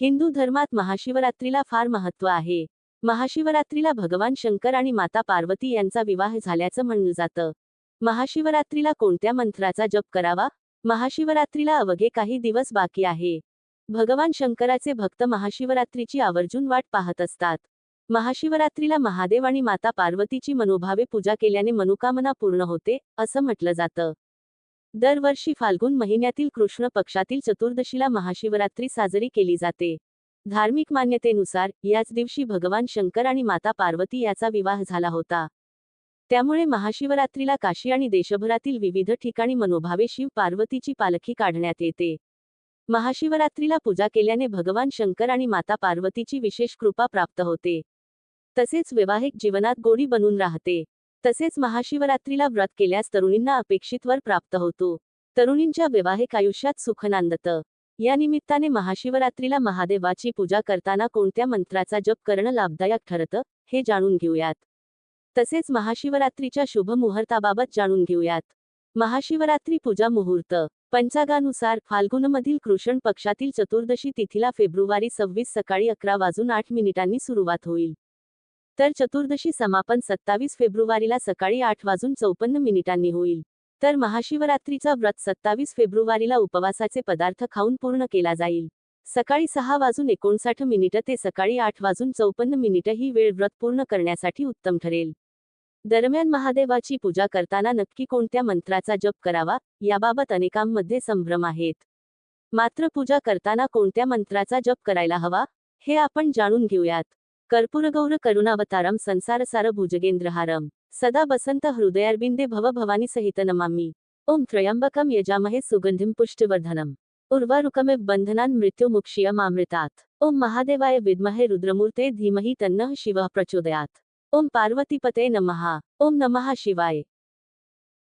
हिंदू धर्मात महाशिवरात्रीला फार महत्त्व आहे. महाशिवरात्रीला भगवान शंकर आणि माता पार्वती यांचा विवाह झाल्याचं म्हणलं जातं. महाशिवरात्रीला कोणत्या मंत्राचा जप करावा? महाशिवरात्रीला अवघे काही दिवस बाकी आहे. भगवान शंकराचे भक्त महाशिवरात्रीची आवर्जून वाट पाहत असतात. महाशिवरात्रीला महादेव आणि माता पार्वतीची मनोभावे पूजा केल्याने मनोकामना पूर्ण होते असं म्हटलं जातं. दरवर्षी फाल्गुन महिन्यातील कृष्ण पक्षातील चतुर्दशीला महाशिवरात्री साजरी केली जाते. धार्मिक मान्यतेनुसार याच दिवशी भगवान शंकर आणि माता पार्वती याचा विवाह झाला होता. त्यामुळे महाशिवरात्रीला काशी आणि देशभरातील विविध ठिकाणी मनोभावे शिव पार्वतीची पालखी काढण्यात येते. महाशिवरात्रीला पूजा केल्याने भगवान शंकर आणि माता पार्वतीची विशेष कृपा प्राप्त होते. तसेच वैवाहिक जीवनात गोडी बनून राहते. तसेच महाशिवरात्रीला व्रत केल्यास तरुणींना अपेक्षित वर प्राप्त होतो. तरुणींच्या वैवाहिक आयुष्यात सुख नांदतं. या निमित्ताने महाशिवरात्रीला महादेवाची पूजा करताना कोणत्या मंत्राचा जप करणं लाभदायक ठरतं हे जाणून घेऊयात. तसेच महाशिवरात्रीच्या शुभ मुहूर्ताबाबत जाणून घेऊयात. महाशिवरात्री पूजा मुहूर्त पंचागानुसार फाल्गुनमधील कृष्ण पक्षातील चतुर्दशी तिथीला फेब्रुवारी सव्वीस सकाळी अकरा वाजून आठ मिनिटांनी सुरुवात होईल. तर चतुर्दशी समापन सत्तावीस फेब्रुवारीला सकाळी आठ वाजून चौपन्न मिनिटांनी होईल. तर महाशिवरात्रीचा व्रत सत्तावीस फेब्रुवारीला उपवासाचे पदार्थ खाऊन पूर्ण केला जाईल. सकाळी सहा वाजून एकोणसाठ मिनिटं ते सकाळी आठ वाजून चौपन्न मिनिटं ही वेळ व्रत पूर्ण करण्यासाठी उत्तम ठरेल. दरम्यान महादेवाची पूजा करताना नक्की कोणत्या मंत्राचा जप करावा याबाबत अनेकांमध्ये संभ्रम आहेत. मात्र पूजा करताना कोणत्या मंत्राचा जप करायला हवा हे आपण जाणून घेऊयात. कर्पूरगौर करुणावतारम संसारसार भुजगेन्द्र हम सदा बसंत हृदयाबिंदे भव भवानी सहित नमा ओं त्र्यंबक यजामहे सुगंधि पुष्टिवर्धनम। उर्वाकमे बंधना मृत्युमुक्षीय मृता ओं महादेवाय विमहे रुद्रमूर्ते धीमह तन्न शिव प्रचोदयात। ओं पार्वतीपते नम। ओं नम शिवाय।